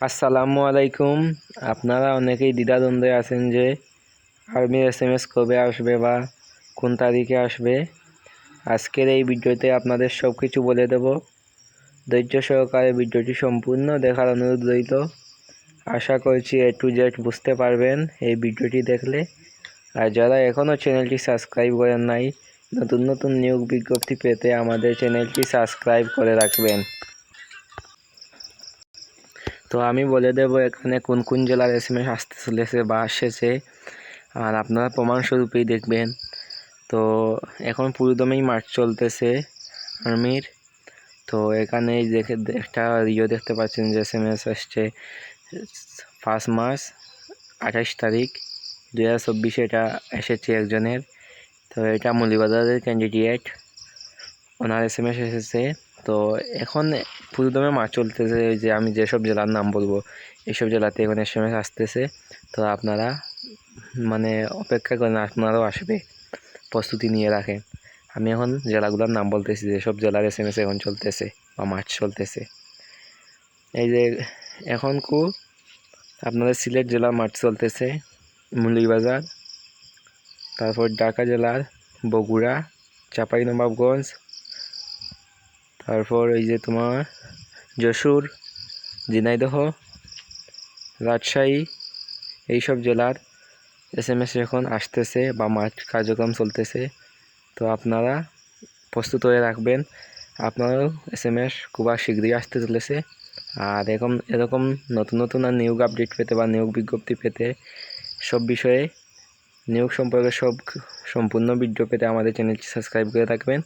আসসালামু আলাইকুম। আপনারা অনেকেই দ্বিধাদ্বন্দ্বে আছেন যে আর্মির এস এম এস কবে আসবে বা কোন তারিখে আসবে। আজকের এই ভিডিওতে আপনাদের সব কিছু বলে দেব। ধৈর্য সহকারে ভিডিওটি সম্পূর্ণ দেখার অনুরোধ রইল। আশা করছি এ টু জেড বুঝতে পারবেন এই ভিডিওটি দেখলে। আর যারা এখনও চ্যানেলটি সাবস্ক্রাইব করেন নাই, নতুন নতুন নিয়োগ বিজ্ঞপ্তি পেতে আমাদের চ্যানেলটি সাবস্ক্রাইব করে রাখবেন। তো আমি বলে দেব এখানে কোন কোন জেলার এস এম এস আসতে চলেছে বা এসেছে আর আপনারা প্রমাণস্বরূপেই দেখবেন। তো এখন পুরোদমেই মার্চ চলতেছে আর্মির। তো এখানে দেখে একটা ইয়ে দেখতে পাচ্ছেন যে এস এম এস আসছে ফার্স্ট মার্চ আঠাশ তারিখ দু হাজার চব্বিশে এটা এসেছে একজনের। তো এটা মৌলিবাজারের ক্যান্ডিডেট ওনার এস এম এস এসেছে। তো এখন পুরোদমে মাছ চলতেছে যে আমি যেসব জেলার নাম বলব এইসব জেলাতে এখন এস এম এস আসতেছে। তো আপনারা মানে অপেক্ষা করেন, আপনারাও আসবে, প্রস্তুতি নিয়ে রাখেন। আমি এখন জেলাগুলোর নাম বলতেছি, যেসব জেলার এস এম এস এখন চলতেছে বা মাছ চলতেছে। এই যে এখন কু আপনাদের সিলেট জেলার মাঠ চলতেছে মুলিবাজার তারপর ঢাকা জেলার বগুড়া, চাঁপাইনবাবগঞ্জ তারপর এই যে তোমার যশোর, ঝিনাইদহ, রাজশাহী, এইসব জেলার এস এম এস এখন আসতেছে বা মাঠ কার্যক্রম চলতেছে। তো আপনারা প্রস্তুত হয়ে রাখবেন। আপনারাও এস এম এস খুব শীঘ্রই আসতে চলেছে। আর এরকম এরকম নতুন নতুন আর নিয়োগ আপডেট পেতে বা নিয়োগ বিজ্ঞপ্তি পেতে সব বিষয়ে নিয়োগ সম্পর্কে সব সম্পূর্ণ ভিডিও পেতে আমাদের চ্যানেলটি সাবস্ক্রাইব করে রাখবেন।